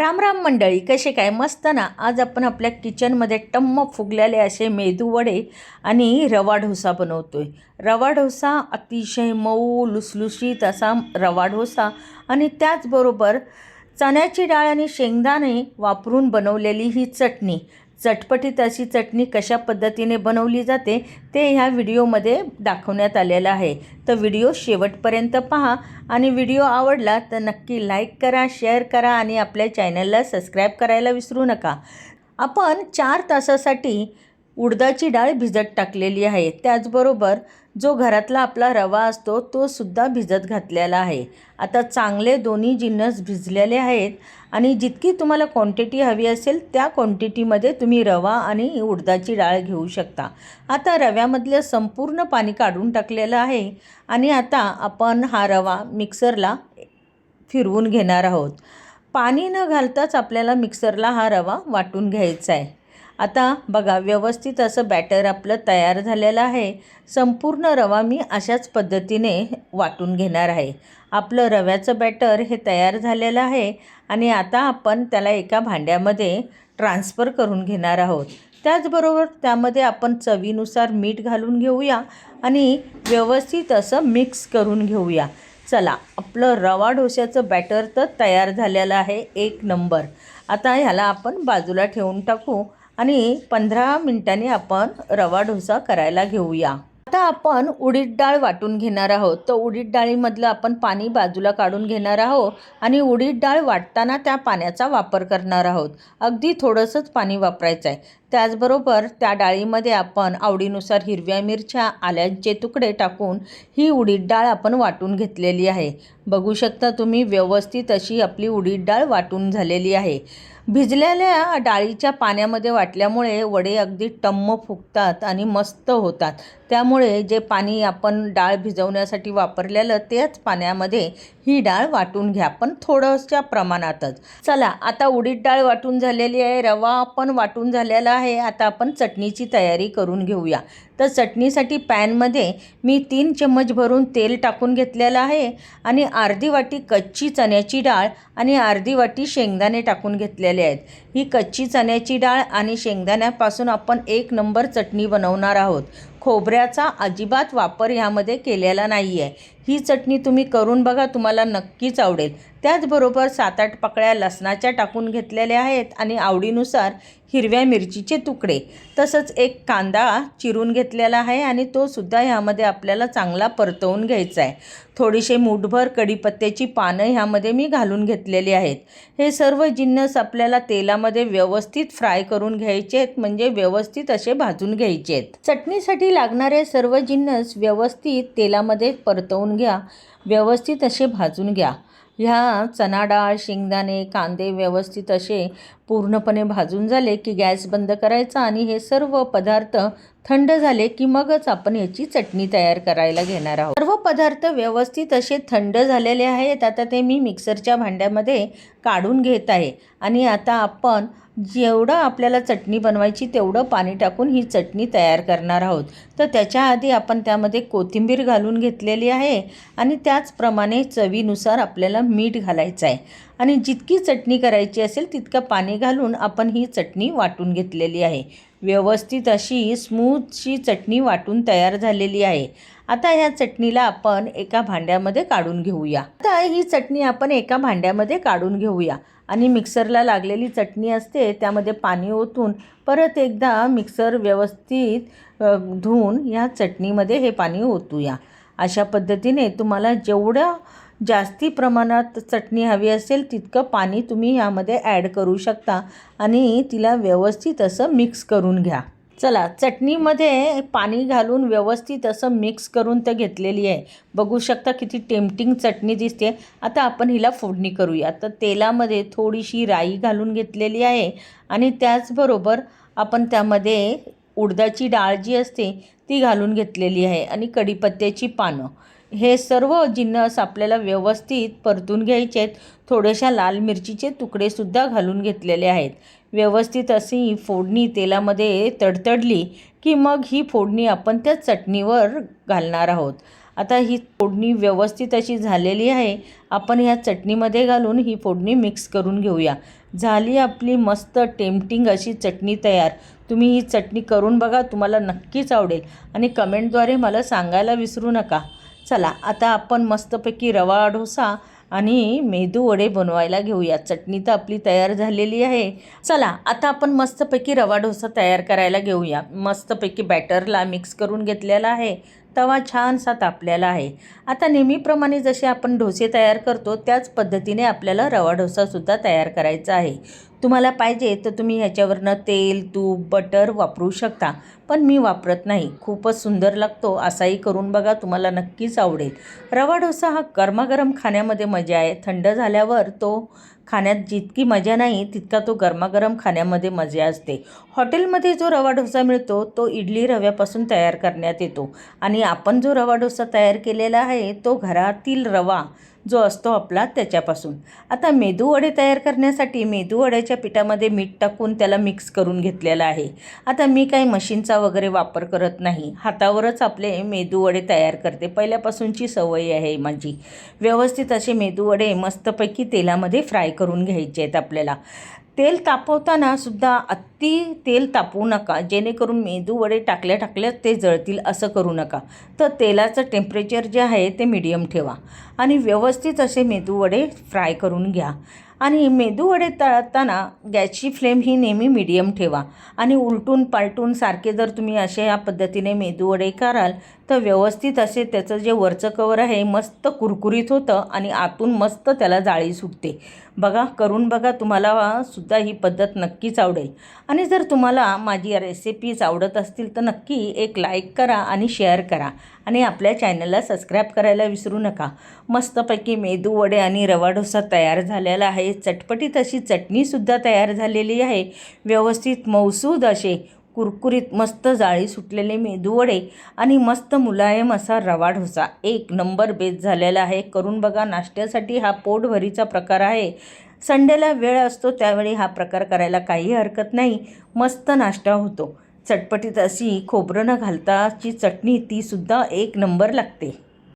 राम राम मंडळी कसे काय? मस्त ना? आज आपण आपल्या किचनमध्ये टम्म फुगलेले असे मेदू वडे आणि रवा ढोसा बनवतो आहे रवा ढोसा अतिशय मऊ लुसलुशीत असा रवा डोसा आणि त्याचबरोबर चण्याची डाळ आणि शेंगदाणे वापरून बनवलेली ही चटणी. चटपटीत अशी चटणी कशा पद्धतीने बनवली जाते ते ह्या व्हिडिओमध्ये दाखवण्यात आलेलं आहे. तर व्हिडिओ शेवटपर्यंत पहा आणि व्हिडिओ आवडला तर नक्की लाईक करा शेअर करा आणि आपल्या चॅनलला सबस्क्राईब करायला विसरू नका. आपण चार तासासाठी उडदाची डाळ भिजत टाकलेली आहे. त्याचबरोबर जो घरातला आपला रवा असतो तो सुद्धा भिजत घातलेला आहे. आता चांगले दोन्ही जिन्नस भिजलेले आहेत आणि जितकी तुम्हाला क्वांटिटी हवी असेल त्या क्वांटिटीमध्ये तुम्ही रवा आणि उडदाची डाळ घेऊ शकता. आता रव्यामधलं संपूर्ण पाणी काढून टाकलेलं आहे आणि आता आपण हा रवा मिक्सरला फिरवून घेणार आहोत. पाणी न घालताच आपल्याला मिक्सरला हा रवा वाटून घ्यायचा आहे. आता बघा व्यवस्थित असं बॅटर आपलं तयार झालेलं आहे. संपूर्ण रवा मी अशाच पद्धतीने वाटून घेणार आहे. आपलं रव्याचं बॅटर हे तयार झालेलं आहे आणि आता आपण त्याला एका भांड्यामध्ये ट्रान्सफर करून घेणार आहोत. त्याचबरोबर त्यामध्ये आपण चवीनुसार मीठ घालून घेऊया आणि व्यवस्थित असं मिक्स करून घेऊया. चला आपलं रवा डोश्याचं बॅटर तर तयार झालेलं आहे एक नंबर आता ह्याला आपण बाजूला ठेवून टाकू. आणि पंधरा मिनटांनी आपण रवा डोसा करायला घेऊया. आता आपण उडीद डाळ वाटून घेणार आहोत. तर उडीद डाळीमधलं आपण पाणी बाजूला काढून घेणार आहोत आणि उडीद डाळ वाटताना त्या पाण्याचा वापर करणार आहोत. अगदी थोडंसंच पाणी वापरायचं आहे त्याचबरोबर त्या डाळीमध्ये आपण आवडीनुसार हिरव्या मिरच्या आल्याचे तुकडे टाकून ही उडीद डाळ आपण वाटून घेतलेली आहे. बघू शकता तुम्ही व्यवस्थित अशी आपली उडीद डाळ वाटून झालेली आहे. भिजलेल्या डाळीच्या पाण्यामध्ये वाटल्यामुळे वडे अगदी टम्म फुगतात आणि मस्त होतात. त्यामुळे जे पाणी आपण डाळ भिजवण्यासाठी वापरलेलं त्याच पाण्यामध्ये ही डाळ वाटून घ्या पण थोडंशा प्रमाणातच. चला आता उडीद डाळ वाटून झालेली आहे रवा पण वाटून झालेला आहे. आता आपण चटणीची तयारी करून घेऊया. तर चटणीसाठी पॅनमध्ये मी तीन चम्मच भरून तेल टाकून घेतलेलं आहे आणि अर्धी वाटी कच्ची चण्याची डाळ आणि अर्धी वाटी शेंगदाणे टाकून घेतलेले आहेत. ही कच्ची चण्याची डाळ आणि शेंगदाण्यापासून आपण एक नंबर चटणी बनवणार आहोत. खोबऱ्याचा अजिबात वापर ह्यामध्ये केलेला नाही आहे ही चटणी तुम्ही करून बघा तुम्हाला नक्कीच आवडेल. त्याचबरोबर सात आठ पकळ्या लसणाच्या टाकून घेतलेल्या आहेत आणि आवडीनुसार हिरव्या मिरचीचे तुकडे. तसंच एक कांदा चिरून घेतलेला आहे आणि तो सुद्धा ह्यामध्ये आपल्याला चांगला परतवून घ्यायचा आहे. थोडीशी मूठभर कढीपत्त्याची पानं ह्यामध्ये मी घालून घेतलेली आहेत. हे सर्व जिन्नस आपल्याला तेलामध्ये व्यवस्थित फ्राय करून घ्यायचे आहेत म्हणजे व्यवस्थित असे भाजून घ्यायचे आहेत. चटणीसाठी लागणारे सर्व जिन्नस व्यवस्थित तेलामध्ये परतवून घ्या व्यवस्थित असे भाजून घ्या. ह्या चणा डाळ शेंगदाणे कांदे व्यवस्थित असे पूर्णपणे भाजून झाले की गॅस बंद करायचा आणि हे सर्व पदार्थ थंड झाले की मगच आपण याची चटणी तयार करायला घेणार आहोत. सर्व पदार्थ व्यवस्थित असे थंड झालेले आहेत. आता ते मी मिक्सरच्या भांड्यामध्ये काढून घेत आहे. आणि आता आपण जेवढं आपल्याला चटणी बनवायची तेवढं पाणी टाकून ही चटणी तयार करणार आहोत. तर त्याच्या आधी आपण त्यामध्ये कोथिंबीर घालून घेतलेली आहे आणि त्याचप्रमाणे चवीनुसार आपल्याला मीठ घालायचं आहे. आणि जितकी चटणी करायची असेल तितकं पाणी घालून आपण ही चटणी वाटून घेतलेली आहे. व्यवस्थित अशी स्मूथशी चटणी वाटून तयार झालेली आहे. आता ह्या चटणीला आपण एका भांड्यामध्ये काढून घेऊया. आता ही चटणी आपण एका भांड्यामध्ये काढून घेऊया. आणि मिक्सरला लागलेली चटणी असते त्यामध्ये पाणी ओतून परत एकदा मिक्सर व्यवस्थित धुवून ह्या चटणीमध्ये हे पाणी ओतूया. अशा पद्धतीने तुम्हाला जेवढं जास्ती प्रमाणात चटणी हवी असेल तितकं पाणी तुम्ही ह्यामध्ये ॲड करू शकता आणि तिला व्यवस्थित असं मिक्स करून घ्या. चला चटणीमध्ये पाणी घालून व्यवस्थित असं मिक्स करून तर घेतलेली आहे. बघू शकता किती टेम्पटिंग चटणी दिसते. आता आपण हिला फोडणी करूया. तर तेलामध्ये थोडीशी राई घालून घेतलेली आहे आणि त्याचबरोबर आपण त्यामध्ये उडदाची डाळ जी असते ती घालून घेतलेली आहे आणि कढीपत्त्याची पानं. हे सर्व जिन्नस आपल्याला व्यवस्थित परतून घ्यायचे आहेत थोड्याशा लाल मिरचीचे तुकडेसुद्धा घालून घेतलेले आहेत. व्यवस्थित अशी फोडणी तेलामध्ये तडतडली की मग ही फोडणी आपण त्या चटणीवर घालणार आहोत. आता ही फोडणी व्यवस्थित अशी झालेली आहे. आपण ह्या चटणीमध्ये घालून ही फोडणी मिक्स करून घेऊया. झाली आपली मस्त टेम्पटिंग अशी चटणी तयार. तुम्ही ही चटणी करून बघा तुम्हाला नक्कीच आवडेल. आणि कमेंटद्वारे मला सांगायला विसरू नका. चला आता आपण मस्तपैकी रवा डोसा आणि मेदू वडे बनवायला घेऊया. चटणी तर आपली तयार झालेली आहे. चला आता आपण मस्तपैकी रवा डोसा तयार करायला घेऊया. मस्तपैकी बॅटरला मिक्स करून घेतलेला आहे. तवा छानसा तापलेला आहे. आता नेहमीप्रमाणे जसे आपण डोसे तयार करतो त्याच पद्धतीने आपल्याला रवा डोसासुद्धा तयार करायचा आहे. तुम्हाला पाहिजे तर तुम्ही ह्याच्यावरनं तेल तूप बटर वापरू शकता. पण मी वापरत नाही. खूपच सुंदर लागतो. असाही करून बघा तुम्हाला नक्कीच आवडेल. रवा डोसा हा गरमागरम खाण्यामध्ये मजा आहे. थंड झाल्यावर तो खाण्यात जितकी मजा नाही तितका तो गरमागरम खाण्यामध्ये मजा असते. हॉटेलमध्ये जो रवा डोसा मिळतो तो इडली रव्यापासून तयार करण्यात येतो. आणि आपण जो रवा डोसा तयार केलेला आहे तो घरातील रवा जो असतो आपला त्याच्यापासून. आता मेदूवडे तयार करण्यासाठी मेदूवड्याच्या पिठामध्ये मीठ टाकून त्याला मिक्स करून घेतलेलं आहे. आता मी काही मशीनचा वगैरे वापर करत नाही. हातावरच आपले मेदूवडे तयार करते. पहिल्यापासूनची सवय आहे माझी. व्यवस्थित असे मेदूवडे मस्तपैकी तेलामध्ये फ्राय करून घ्यायचे आहेत आपल्याला. तेल तापवताना सुद्धा अति तेल तापवू नका. जेणेकरून मेदू वडे टाकल्या टाकल्या ते जळतील असं करू नका. तर तेलाचं टेम्परेचर जे आहे ते मीडियम ठेवा. आणि व्यवस्थित असे मेदूवडे फ्राय करून घ्या. आणि मेदूवडे तळताना गॅसची फ्लेम ही नेहमी मिडियम ठेवा. आणि उलटून पालटून सारखे जर तुम्ही असे या पद्धतीने मेदूवडे कराल तर व्यवस्थित असे त्याचं जे वरचं कवर आहे मस्त कुरकुरीत होतं आणि आतून मस्त त्याला जाळी सुटते. बघा करून बघा तुम्हाला सुद्धा ही पद्धत नक्कीच आवडेल. आणि जर तुम्हाला माझी रेसिपीज आवडत असतील तर नक्की एक लाईक करा आणि शेअर करा. आणि आपल्या चॅनलला सबस्क्राईब करायला विसरू नका. मस्तपैकी मेदू वडे आणि रवा डोसा तयार झालेला आहे. चटपटीत अशी चटणीसुद्धा तयार झालेली आहे. व्यवस्थित मौसूद असे कुरकुरीत मस्त जाळी सुटलेले मेदूवडे आणि मस्त मुलायम असा रवा डोसा. एक नंबर बेस झालेला आहे. करून बघा नाश्त्यासाठी हा पोटभरीचा प्रकार आहे. संडेला वेळ असतो त्यावेळी हा प्रकार करायला काही हरकत नाही. मस्त नाश्ता होतो. चटपटीत अशी खोबरं न घालताची चटणी तीसुद्धा एक नंबर लागते.